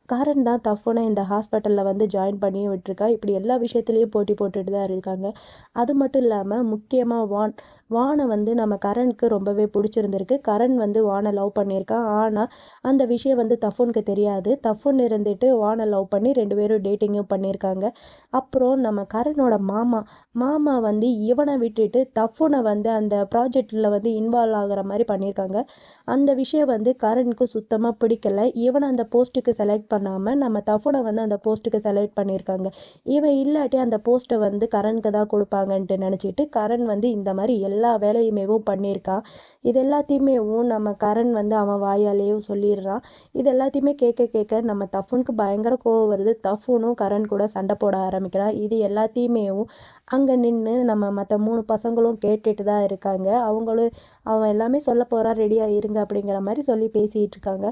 கரண் தான் தஃபுனை இந்த ஹாஸ்பிட்டலில் வந்து ஜாயின் பண்ணி விட்டுருக்கா இப்படி எல்லா விஷயத்துலேயும் போட்டி போட்டுட்டு தான் இருக்காங்க. அது மட்டும் இல்லாமல் முக்கியமாக வான் வானை வந்து நம்ம கரணுக்கு ரொம்பவே பிடிச்சிருந்திருக்கு. கரண் வந்து வானை லவ் பண்ணியிருக்கான் ஆனால் அந்த விஷயம் வந்து தஃபோனுக்கு தெரியாது. தஃபோன் இருந்துட்டு வானை லவ் பண்ணி ரெண்டு பேரும் டேட்டிங்கும் பண்ணியிருக்காங்க. அப்புறம் நம்ம கரனோட மாமா மாமா வந்து இவனை விட்டுட்டு தஃபோனை வந்து அந்த ப்ராஜெக்டில் வந்து இன்வால்வ் ஆகிற மாதிரி பண்ணியிருக்காங்க. அந்த விஷயம் வந்து கரனுக்கு சுத்தமாக பிடிக்கல. இவனை அந்த போஸ்ட்டுக்கு செலக்ட் பண்ணாமல் நம்ம தஃபோனை வந்து அந்த போஸ்ட்டுக்கு செலக்ட் பண்ணியிருக்காங்க. இவன் இல்லாட்டி அந்த போஸ்ட்டை வந்து கரனுக்கு தான் கொடுப்பாங்கன்ட்டு நினச்சிட்டு கரண் வந்து இந்த மாதிரி எல்லா எல்லா வேலையுமேவும் பண்ணியிருக்கான் இது எல்லாத்தையுமேவும் நம்ம கரண் வந்து அவன் வாயாலேயும் சொல்லிடுறான். இது எல்லாத்தையுமே கேட்க கேட்க நம்ம தஃபுனுக்கு பயங்கர கோவம் வருது. தஃபுனும் கரண் கூட சண்டை போட ஆரம்பிக்கிறான். இது எல்லாத்தையுமேவும் அங்கே நின்று நம்ம மற்ற மூணு பசங்களும் கேட்டுட்டு தான் இருக்காங்க. அவங்களும் அவன் எல்லாமே சொல்ல போகிறா ரெடியாக இருங்க அப்படிங்கிற மாதிரி சொல்லி பேசிகிட்டு இருக்காங்க.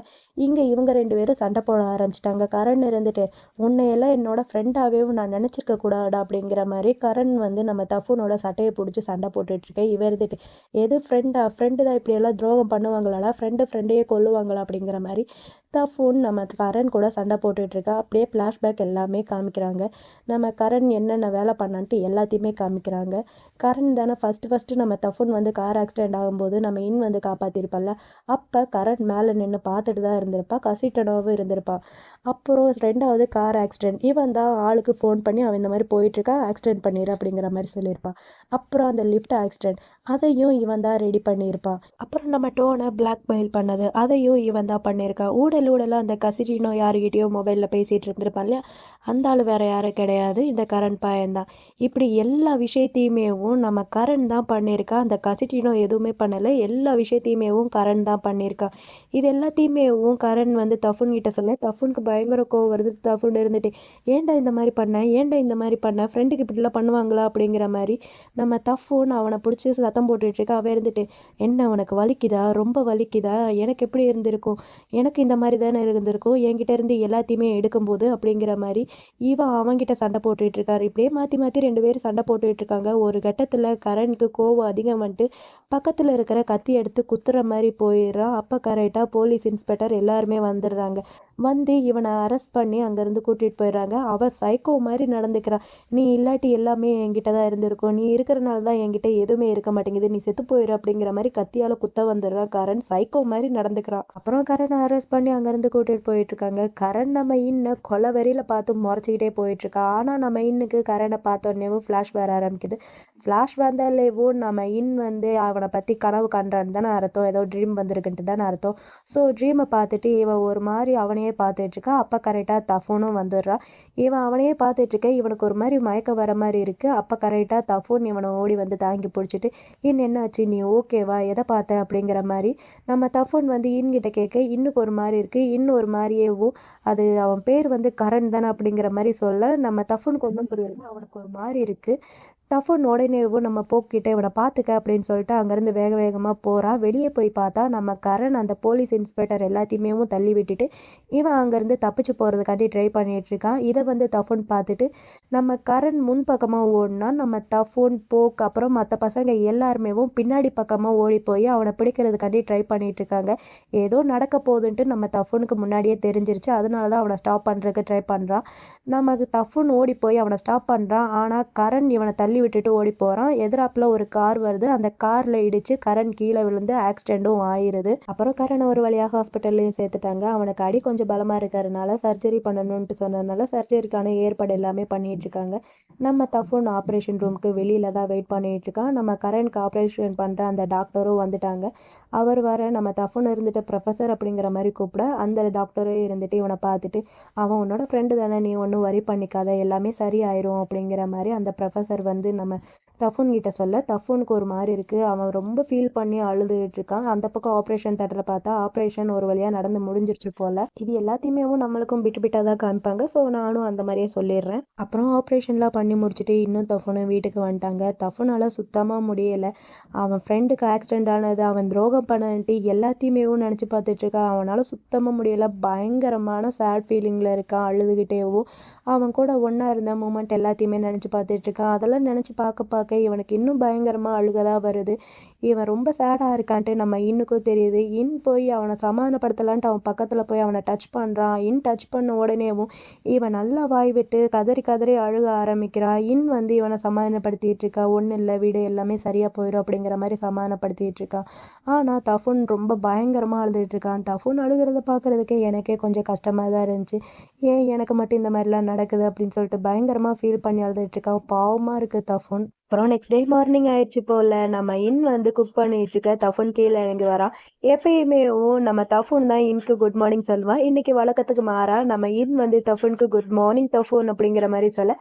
இங்கே இவங்க ரெண்டு பேரும் சண்டை போட ஆரம்பிச்சிட்டாங்க. கரண் இருந்துட்டு உன்னையெல்லாம் என்னோட ஃப்ரெண்டாகவே நான் நினச்சிருக்க கூடாடா அப்படிங்கிற மாதிரி கரண் வந்து நம்ம தஃபுனோட சட்டையை பிடிச்சி சண்டை போட்டுட்ருக்கேன் இவர் இருந்துட்டு எது ஃப்ரெண்டா ஃப்ரெண்ட் தான் இப்படியெல்லாம் துரோகம் பண்ணுவாங்களாடா? ஃப்ரெண்டு ஃப்ரெண்டையே கொல்லுவாங்களா அப்படிங்கிற மாதிரி தஃபூன் நம்ம கரண் கூட சண்டை போட்டுட்ருக்கா அப்படியே ஃப்ளாஷ்பேக் எல்லாமே காமிக்கிறாங்க. நம்ம கரண் என்னென்ன வேலை பண்ணான்ட்டு எல்லாத்தையுமே காமிக்கிறாங்க. கரண் தானே ஃபஸ்ட்டு ஃபஸ்ட்டு நம்ம தஃபோன் வந்து கார் ஆக்சிடெண்ட் ஆகும்போது நம்ம இன் வந்து காப்பாற்றிருப்பல்ல அப்போ கரண் மேலே நின்று பார்த்துட்டு தான் இருந்திருப்பா. கசிட்டனாகவும் இருந்திருப்பா. அப்புறம் ரெண்டாவது கார் ஆக்சிடெண்ட் இவன் தான் ஆளுக்கு ஃபோன் பண்ணி அவன் இந்த மாதிரி போயிட்டுருக்கா ஆக்சிடெண்ட் பண்ணிடு அப்படிங்கிற மாதிரி சொல்லியிருப்பான் அப்புறம் அந்த லிஃப்ட் ஆக்சிடெண்ட் அதையும் இவன் தான் ரெடி பண்ணியிருப்பான் அப்புறம் நம்ம டோனை பிளாக்மெயில் பண்ணது. அதையும் இவன் தான் பண்ணியிருக்கான் ஊட ஊடலாக அந்த கசிட்டினோ யாருக்கிட்டேயோ மொபைலில் பேசிகிட்டு இருந்திருப்பான் இல்லையா? அந்த ஆள் வேறு யாரும் கிடையாது. இந்த கரண் பையன் தான். இப்படி எல்லா விஷயத்தையுமேவும் நம்ம கரண் தான் பண்ணியிருக்கா. அந்த கசிட்டினோ எதுவுமே பண்ணலை. எல்லா விஷயத்தையுமேவும் கரண் தான் பண்ணியிருக்கா. இது எல்லாத்தையுமேவும் கரண் வந்து தஃபுன் கிட்ட சொல்ல தஃபுனுக்கு பயங்கர கோவம் வருது. தஃபுன் இருந்துட்டு ஏன்டா இந்த மாதிரி பண்ண? ஏன்டா இந்த மாதிரி பண்ண? ஃப்ரெண்டுக்கு இப்படிலாம் பண்ணுவாங்களா? அப்படிங்கிற மாதிரி நம்ம தஃபுன் அவனை பிடிச்சி சத்தம் போட்டுட்ருக்கா அவன் இருந்துட்டு என்ன உனக்கு வலிக்குதா? ரொம்ப வலிக்குதா? எனக்கு எப்படி இருந்திருக்கும்? எனக்கு இந்த மாதிரி தானே இருந்திருக்கும்? என்கிட்ட இருந்து எல்லாத்தையுமே எடுக்கும்போது? அப்படிங்கிற மாதிரி ஈவா அவன்கிட்ட சண்டை போட்டுட்டு இருக்காரு. இப்படியே மாற்றி மாற்றி ரெண்டு பேரும் சண்டை போட்டுட்டு இருக்காங்க. ஒரு கட்டத்தில் கரண்க்கு கோவம் அதிகம் வந்துட்டு பக்கத்தில் இருக்கிற கத்தி எடுத்து குத்துற மாதிரி போயிடுறான் அப்போ கரெக்டாக போலீஸ் இன்ஸ்பெக்டர் எல்லாருமே வந்துடுறாங்க. வந்து இவனை அரெஸ்ட் பண்ணி அங்கேருந்து கூட்டிகிட்டு போயிடுறாங்க. அவள் சைக்கோ மாதிரி நடந்துக்கிறான் நீ இல்லாட்டி எல்லாமே என்கிட்ட தான் இருந்திருக்கும். நீ இருக்கிறனால தான் என்கிட்ட எதுவுமே இருக்க மாட்டேங்குது. நீ செத்து போயிரு அப்படிங்கிற மாதிரி கத்தியால் குத்த வந்துடுறான் கரண். சைக்கோ மாதிரி நடந்துக்கிறான். அப்புறம் கரணை அரெஸ்ட் பண்ணி அங்கேருந்து கூட்டிகிட்டு போயிட்டுருக்காங்க கரண் நம்ம இன்னும் கொலை வரியில் பார்த்து முறைச்சிக்கிட்டே போயிட்டுருக்கா ஆனால் நம்ம இன்னுக்கு கரணை பார்த்தோன்னேவும் ஃப்ளாஷ் வர ஆரம்பிக்குது. ஃப்ளாஷ் வந்தாலேவும் நம்ம இன் வந்து அவனை பற்றி கனவு கண்டான்னு தானே அர்த்தம். ஏதோ ட்ரீம் வந்திருக்குன்ட்டு தானே அர்த்தம். ஸோ ட்ரீமை பார்த்துட்டு இவன் ஒரு மாதிரி அவனே அவனையே பார்த்துட்ருக்கா. அப்போ கரெக்டாக தஃபோனும் வந்துடுறான் இவன் அவனையே பார்த்துட்ருக்க இவனுக்கு ஒரு மாதிரி மயக்கம் வர மாதிரி இருக்குது அப்போ கரெக்டாக தஃபோன் இவனை ஓடி வந்து தாங்கி பிடிச்சிட்டு இன் என்னாச்சு? நீ ஓகேவா எதை பார்த்த? அப்படிங்கிற மாதிரி. நம்ம தஃபோன் வந்து இன்கிட்ட கேட்க இன்னுக்கு ஒரு மாதிரி இருக்குது இன்னும் ஒரு மாதிரியேவும் அது அவன் பேர் வந்து கரண் தானே? அப்படிங்கிற மாதிரி சொல்ல நம்ம தஃபோனுக்கு ஒன்றும் புரியல. அவனுக்கு ஒரு மாதிரி இருக்குது டஃபன் உடனேவும் நம்ம போக்கிட்ட இவனை பார்த்துக்க அப்படின்னு சொல்லிட்டு அங்கேருந்து வேக வேகமாக போகிறான் வெளியே போய் பார்த்தா நம்ம கரண் அந்த போலீஸ் இன்ஸ்பெக்டர் எல்லாத்தையுமே தள்ளி விட்டுட்டு இவன் அங்கேருந்து தப்பிச்சு போகிறதுக்காண்டி ட்ரை பண்ணிகிட்ருக்கான் இருக்கான். இதை வந்து தஃபோன் பார்த்துட்டு நம்ம கரண் முன் பக்கமாக ஓடினா நம்ம தஃபோன் போக் அப்புறம் மற்ற பசங்க எல்லாருமே பின்னாடி பக்கமாக ஓடி போய் அவனை பிடிக்கிறதுக்காண்டி ட்ரை பண்ணிகிட்ருக்காங்க இருக்காங்க. ஏதோ நடக்க போகுதுன்ட்டு நம்ம தஃபோனுக்கு முன்னாடியே தெரிஞ்சிருச்சு. அதனால தான் அவனை ஸ்டாப் பண்ணுறதுக்கு ட்ரை பண்ணுறான் நமக்கு தஃபோன் ஓடி போய் அவனை ஸ்டாப் பண்ணுறான் ஆனால் கரண் இவனை தள்ளி தள்ளி விட்டுட்டு ஓடி போகிறான் எதிராப்பில் ஒரு கார் வருது. அந்த காரில் இடித்து கரண் கீழே விழுந்து ஆக்சிடெண்ட்டும் ஆயிருது. அப்புறம் கரண் ஒரு வழியாக ஹாஸ்பிட்டல்லையும் சேர்த்துட்டாங்க. அவனுக்கு அடி கொஞ்சம் பலமாக இருக்கிறதுனால சர்ஜரி பண்ணணும்ட்டு சொன்னதுனால சர்ஜரிக்கான ஏற்பாடு எல்லாமே பண்ணிட்டு இருக்காங்க நம்ம தஃபோன் ஆப்ரேஷன் ரூமுக்கு வெளியில தான் வெயிட் பண்ணிட்டு இருக்கான் நம்ம கரண்ட்க்கு ஆப்ரேஷன் பண்ணுற அந்த டாக்டரும் வந்துட்டாங்க. அவர் வர நம்ம தஃபோன் இருந்துட்டு ப்ரொஃபஸர் அப்படிங்கிற மாதிரி கூப்பிட அந்த டாக்டரே இருந்துட்டு இவனை பார்த்துட்டு அவன் உன்னோட ஃப்ரெண்டு தானே நீ ஒன்றும் வரி பண்ணிக்காத. எல்லாமே சரியாயிரும். அப்படிங்கிற மாதிரி அந்த ப்ரொஃபஸர் வந்து நம்ம தஃபூன் கிட்ட சொல்ல தஃபூனுக்கு ஒரு மாதிரி இருக்குது அவன் ரொம்ப ஃபீல் பண்ணி அழுதுகிட்டு இருக்கான். அந்த பக்கம் ஆப்ரேஷன் தேட்டரை பார்த்தா ஆப்ரேஷன் ஒரு வழியாக நடந்து முடிஞ்சிருச்சு போல். இது எல்லாத்தையுமே நம்மளுக்கும் பிட்டு பிட்டாக தான் காமிப்பாங்க. ஸோ நானும் அந்த மாதிரியே சொல்லிடுறேன். அப்புறம் ஆப்ரேஷன்லாம் பண்ணி முடிச்சுட்டு இன்னும் தஃபுனும் வீட்டுக்கு வந்துட்டாங்க. தஃபூனால் சுத்தமாக முடியலை. அவன் ஃப்ரெண்டுக்கு ஆக்சிடென்ட் ஆனது அவன் துரோகம் பண்ணன்ட்டு எல்லாத்தையுமே நினச்சி பார்த்துட்ருக்கான் அவனால் சுத்தமாக முடியலை. பயங்கரமான சேட் ஃபீலிங்கில் இருக்கான். அழுதுகிட்டேவும் அவன் கூட ஒன்றா இருந்த மூமெண்ட் எல்லாத்தையுமே நினச்சி பார்த்துட்ருக்கான் அதெல்லாம் நினச்சி பார்க்க பார்க்க இவனுக்கு இன்னும் பயங்கரமாக அழுகதாக வருது. இவன் ரொம்ப சேடாக இருக்கான்ட்டு நம்ம இன்னுக்கும் தெரியுது. இன் போய் அவனை சமாதானப்படுத்தலான்ட்டு அவன் பக்கத்தில் போய் அவனை டச் பண்ணுறான் இன் டச் பண்ண உடனேவும் இவன் நல்லா வாய் விட்டு கதறி கதறி அழுக ஆரம்பிக்கிறான் இன் வந்து இவனை சமாதானப்படுத்திட்டு இருக்கா. ஒன்றும் இல்லை வீடு எல்லாமே சரியாக போயிடும் அப்படிங்கிற மாதிரி சமாதானப்படுத்திட்டு இருக்கான் ஆனால் தஃபுன் ரொம்ப பயங்கரமாக அழுதுட்டு இருக்கான். தஃபுன் அழுகிறத பார்க்குறதுக்கே எனக்கே கொஞ்சம் கஷ்டமாக தான் இருந்துச்சு. ஏன் எனக்கு மட்டும் இந்த மாதிரிலாம் நடக்குது? அப்படின்னு சொல்லிட்டு பயங்கரமாக ஃபீல் பண்ணி அழுதுட்டு இருக்கான் பாவமாக இருக்குது தஃபுன். அப்புறம் நெக்ஸ்ட் டே மார்னிங் ஆயிடுச்சு போல். நம்ம இன் வந்து குக் பண்ணிட்டு இருக்க தஃபுன் கீழே இறங்கி வரான் எப்பயுமே நம்ம தஃபுன் தான் இன்க்கு குட் மார்னிங் சொல்லுவான் இன்னைக்கு வழக்கத்துக்கு மாறா. நம்ம இன் வந்து தஃபுனுக்கு குட் மார்னிங் தஃபுன் அப்படிங்கிற மாதிரி சொல்ல.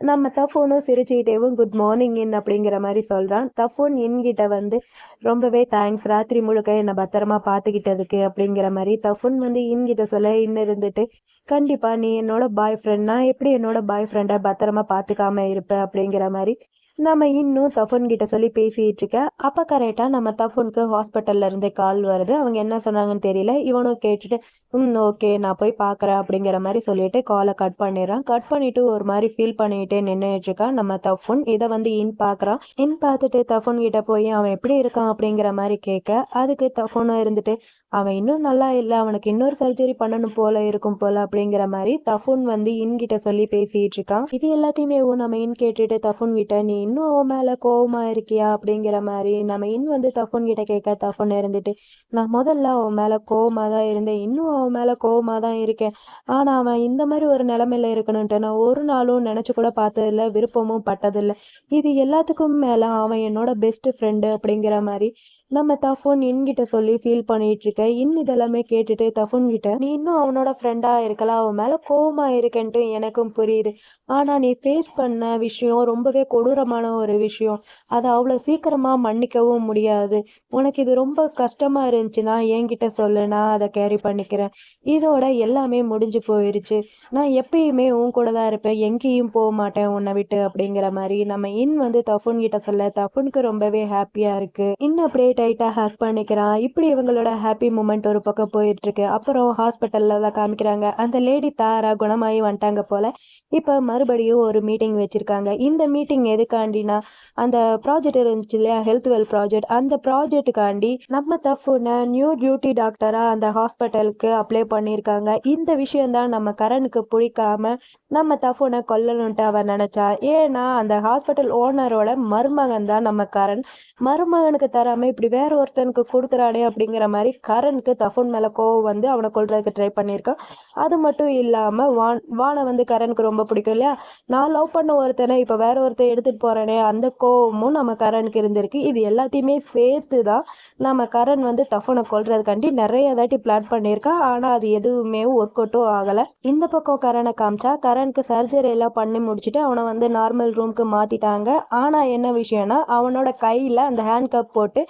நம்ம தஃபோனும் சிரிச்சுக்கிட்டேவும் குட் மார்னிங் இன் அப்படிங்கிற மாதிரி சொல்கிறான் தஃபோன் இன்கிட்ட வந்து ரொம்பவே தேங்க்ஸ் ராத்திரி முழுக்க என்னை பத்திரமா பார்த்துக்கிட்டதுக்கு அப்படிங்கிற மாதிரி தஃபோன் வந்து இன்கிட்ட சொல்ல இன்னும் இருந்துட்டு கண்டிப்பாக நீ என்னோட பாய் ஃப்ரெண்ட் நான் எப்படி என்னோட பாய் ஃப்ரெண்டை பத்திரமா பார்த்துக்காம இருப்பேன் அப்படிங்கிற மாதிரி நம்ம இன்னும் தஃபோன் கிட்ட சொல்லி பேசிகிட்டு இருக்க. அப்போ கரெக்டாக நம்ம தஃபோனுக்கு ஹாஸ்பிட்டல்ல இருந்து கால் வருது. அவங்க என்ன சொன்னாங்கன்னு தெரியல. இவனும் கேட்டுட்டு ம் ஓகே நான் போய் பார்க்குறேன் அப்படிங்கிற மாதிரி சொல்லிட்டு காலை கட் பண்ணிடுறான். கட் பண்ணிட்டு ஒரு மாதிரி ஃபீல் பண்ணிகிட்டே நின்றுட்டு இருக்கான். நம்ம தஃபோன் இதை வந்து இன் பார்க்குறான் இன் பார்த்துட்டு தஃபோன் கிட்ட போய் அவன் எப்படி இருக்கான் அப்படிங்கிற மாதிரி கேட்க அதுக்கு தஃபோனும் இருந்துட்டு அவன் இன்னும் நல்லா இல்லை அவனுக்கு இன்னொரு சர்ஜரி பண்ணணும் போல இருக்கும் போல அப்படிங்கிற மாதிரி தஃபுன் வந்து இன்கிட்ட சொல்லி பேசிட்டு இருக்கான். இது எல்லாத்தையுமே நம்ம இன் கேட்டுட்டு தஃபுன் கிட்ட நீ இன்னும் அவன் மேல கோவமா இருக்கியா? அப்படிங்கிற மாதிரி நம்ம இன் வந்து தஃபுன் கிட்ட கேட்க தஃபுன் இருந்துட்டு நான் முதல்ல அவன் மேல கோவமா தான் இருந்தேன் இன்னும் அவன் மேல கோவமா தான் இருக்கேன். ஆனா அவன் இந்த மாதிரி ஒரு நிலமையில இருக்கணும்ட்டு நான் ஒரு நாளும் நினைச்சு கூட பார்த்ததில்ல விருப்பமும் பட்டதில்லை. இது எல்லாத்துக்கும் மேல அவன் என்னோட பெஸ்ட் ஃப்ரெண்டு அப்படிங்கிற மாதிரி நம்ம தஃபோன் இன்கிட்ட சொல்லி ஃபீல் பண்ணிட்டு இருக்க இன் இதெல்லாமே கேட்டுட்டு தஃபோன் கிட்ட நீ இன்னும் அவனோட ஃப்ரெண்டா இருக்கலாம் அவன் மேல கோவமா இருக்கன்ட்டு எனக்கும் புரியுது. ஆனா நீ ஃபேஸ் பண்ண விஷயம் ரொம்பவே கொடூரமான ஒரு விஷயம். அதை அவ்வளோ சீக்கிரமா மன்னிக்கவும் முடியாது. உனக்கு இது ரொம்ப கஷ்டமா இருந்துச்சுன்னா என்கிட்ட சொல்லு. நான் அதை கேரி பண்ணிக்கிறேன். இதோட எல்லாமே முடிஞ்சு போயிருச்சு. நான் எப்பயுமே உன் கூட தான் இருப்பேன். எங்கேயும் போக மாட்டேன் உன்னை விட்டு. அப்படிங்கிற மாதிரி நம்ம இன் வந்து தஃபுன் கிட்ட சொல்ல தஃபுனுக்கு ரொம்பவே ஹாப்பியா இருக்கு. இன்னும் அப்படியே டைட்டாக ஹேக் பண்ணிக்கிறான். இப்படி இவங்களோட ஹாப்பி மூமெண்ட் ஒரு பக்கம் போயிட்டு இருக்கு அப்புறம் ஹாஸ்பிட்டலில் தான் காமிக்கிறாங்க. அந்த லேடி தாரா குணமாயி வந்துட்டாங்க போல. இப்போ மறுபடியும் ஒரு மீட்டிங் வச்சுருக்காங்க. இந்த மீட்டிங் எதுக்காண்டினா அந்த ப்ராஜெக்ட் இருந்துச்சு இல்லையா? ஹெல்த் வெல் ப்ராஜெக்ட் அந்த ப்ராஜெக்ட்டுக்காண்டி நம்ம தஃபுனை நியூ டியூட்டி டாக்டராக அந்த ஹாஸ்பிட்டலுக்கு அப்ளை பண்ணியிருக்காங்க. இந்த விஷயந்தான் நம்ம கரனுக்கு பிடிக்காம நம்ம தஃபுனை கொல்லணுன்ட்டு அவன் நினச்சா. ஏன்னா அந்த ஹாஸ்பிட்டல் ஓனரோட மருமகன் தான் நம்ம கரண் மருமகனுக்கு தராமல் இப்படி வேற ஒருத்தனுக்கு கொடுக்குறானே அப்படிங்கிற மாதிரி கரனுக்கு தஃபுன் மேலே கோவம் வந்து அவனை கொல்றதுக்கு ட்ரை பண்ணியிருக்கான். அது மட்டும் இல்லாமல் வான் வானை வந்து கரனுக்கு ரொம்ப பிடிக்கும் இல்லையா? நான் லவ் பண்ண ஒருத்தனை இப்போ வேற ஒருத்தன் எடுத்துகிட்டு போகிறேனே அந்த கோவமும் நம்ம கரனுக்கு இருந்திருக்கு. இது எல்லாத்தையுமே சேர்த்து தான் நம்ம கரண் வந்து தஃபனை கொள்றதுக்காண்டி நிறைய தாட்டி பிளான் பண்ணியிருக்கான். ஆனால் அது எதுவுமே ஒர்க் அவுட்டும் ஆகலை. இந்த பக்கம் கரனை காமிச்சா கரனுக்கு சர்ஜரி எல்லாம் பண்ணி முடிச்சுட்டு அவனை வந்து நார்மல் ரூமுக்கு மாற்றிட்டாங்க ஆனால் என்ன விஷயம்னா அவனோட கையில் அந்த ஹேண்ட் கப் போட்டு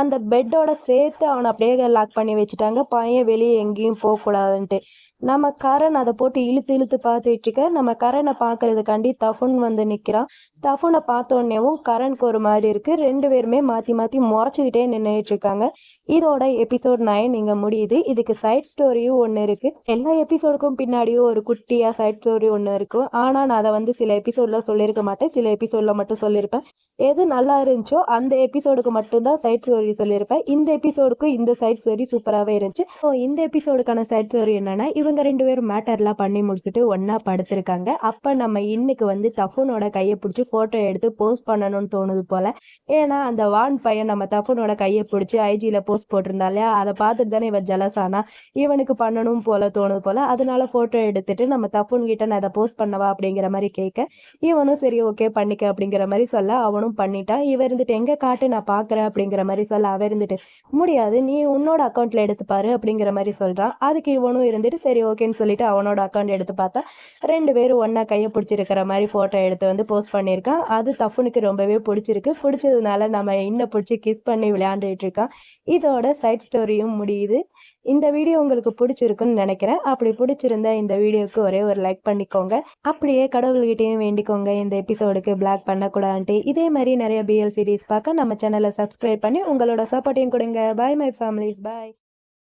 அந்த பெட்டோட சேர்த்து அவனை அப்படியே லாக் பண்ணி வச்சுட்டாங்க. பையன் வெளியே எங்கேயும் போகக்கூடாதுன்ட்டு. நம்ம கரண் அதை போட்டு இழுத்து இழுத்து பார்த்துட்டு இருக்க. நம்ம கரனை பார்க்கறதுக்காண்டி தஃபுன் வந்து நிற்கிறான் தஃபுனை பார்த்தோன்னேவும் கரனுக்கு ஒரு மாதிரி இருக்குது ரெண்டு பேருமே மாற்றி மாற்றி முறைச்சிக்கிட்டே நின்றுட்டு இருக்காங்க. இதோட எபிசோட் நைன் இங்கே முடியுது. இதுக்கு சைட் ஸ்டோரியும் ஒன்று இருக்குது எல்லா எபிசோடுக்கும் பின்னாடியும் ஒரு குட்டியாக சைட் ஸ்டோரி ஒன்று இருக்கும். ஆனால் நான் அதை வந்து சில எபிசோடில் சொல்லியிருக்க மாட்டேன். சில எபிசோடில் மட்டும் சொல்லியிருப்பேன். எது நல்லா இருந்துச்சோ அந்த எபிசோடுக்கு மட்டும்தான் சைட் ஸ்டோரி சொல்லியிருப்பேன். இந்த எபிசோடுக்கு இந்த சைட் ஸ்டோரி சூப்பராகவே இருந்துச்சு. ஸோ இந்த எபிசோடுக்கான சைட் ஸ்டோரி என்னன்னா இவங்க ரெண்டு பேரும் மேட்டர்லாம் பண்ணி முடிச்சுட்டு ஒன்றா படுத்திருக்காங்க. அப்போ நம்ம இன்னைக்கு வந்து தஃபுனோட கையை பிடிச்சி ஃபோட்டோ எடுத்து போஸ்ட் பண்ணணும்னு தோணுது போல். ஏன்னா அந்த வான் பையன் நம்ம தஃபுனோட கையை பிடிச்சி ஐஜியில் போஸ்ட் போட்டிருந்தா இல்லையா? அதை பார்த்துட்டு தானே இவன் ஜலசானா இவனுக்கு பண்ணணும் போல தோணுது போல். அதனால ஃபோட்டோ எடுத்துட்டு நம்ம தஃபுன் கிட்ட நான் அதை போஸ்ட் பண்ணவா அப்படிங்கிற மாதிரி கேட்க இவனும் சரி ஓகே பண்ணிக்க அப்படிங்கிற மாதிரி சொல்ல அவனும் பண்ணிவிட்டா இவர் இருந்துட்டு எங்கே காட்டு நான் பார்க்குறேன் அப்படிங்கிற மாதிரி சொல்ல அவன் இருந்துட்டு முடியாது நீ உன்னோட அக்கௌண்ட்டில் எடுத்துப்பாரு அப்படிங்கிற மாதிரி சொல்கிறான் அதுக்கு இவனும் இருந்துட்டு சரி ஓகேன்னு சொல்லிட்டு அவனோட அக்கௌண்ட் எடுத்து பார்த்தா ரெண்டு பேரும் ஒன்றா கையை பிடிச்சிருக்கிற மாதிரி ஃபோட்டோ எடுத்து வந்து போஸ்ட் பண்ணியிருக்கான் அது தஃபுனுக்கு ரொம்பவே பிடிச்சிருக்கு. பிடிச்சதுனால நம்ம இன்னும் பிடிச்சி கிஸ் பண்ணி விளையாண்டுட்டு இருக்கான் இதோட சைட் ஸ்டோரியும் முடியுது. இந்த வீடியோ உங்களுக்கு பிடிச்சிருக்குன்னு நினைக்கிறேன். அப்படி பிடிச்சிருந்தா இந்த வீடியோக்கு ஒரே ஒரு லைக் பண்ணிக்கோங்க. அப்படியே கடவுள்கிட்டையும் வேண்டிக்கோங்க. இந்த எபிசோடுக்கு பிளாக் பண்ணக்கூடாதுன்ட்டு. இதே மாதிரி நிறைய பிஎல் சீரீஸ் பார்க்க நம்ம சேனலை சப்ஸ்கிரைப் பண்ணி உங்களோட சப்போர்ட்டையும் கொடுங்க. Bye my families bye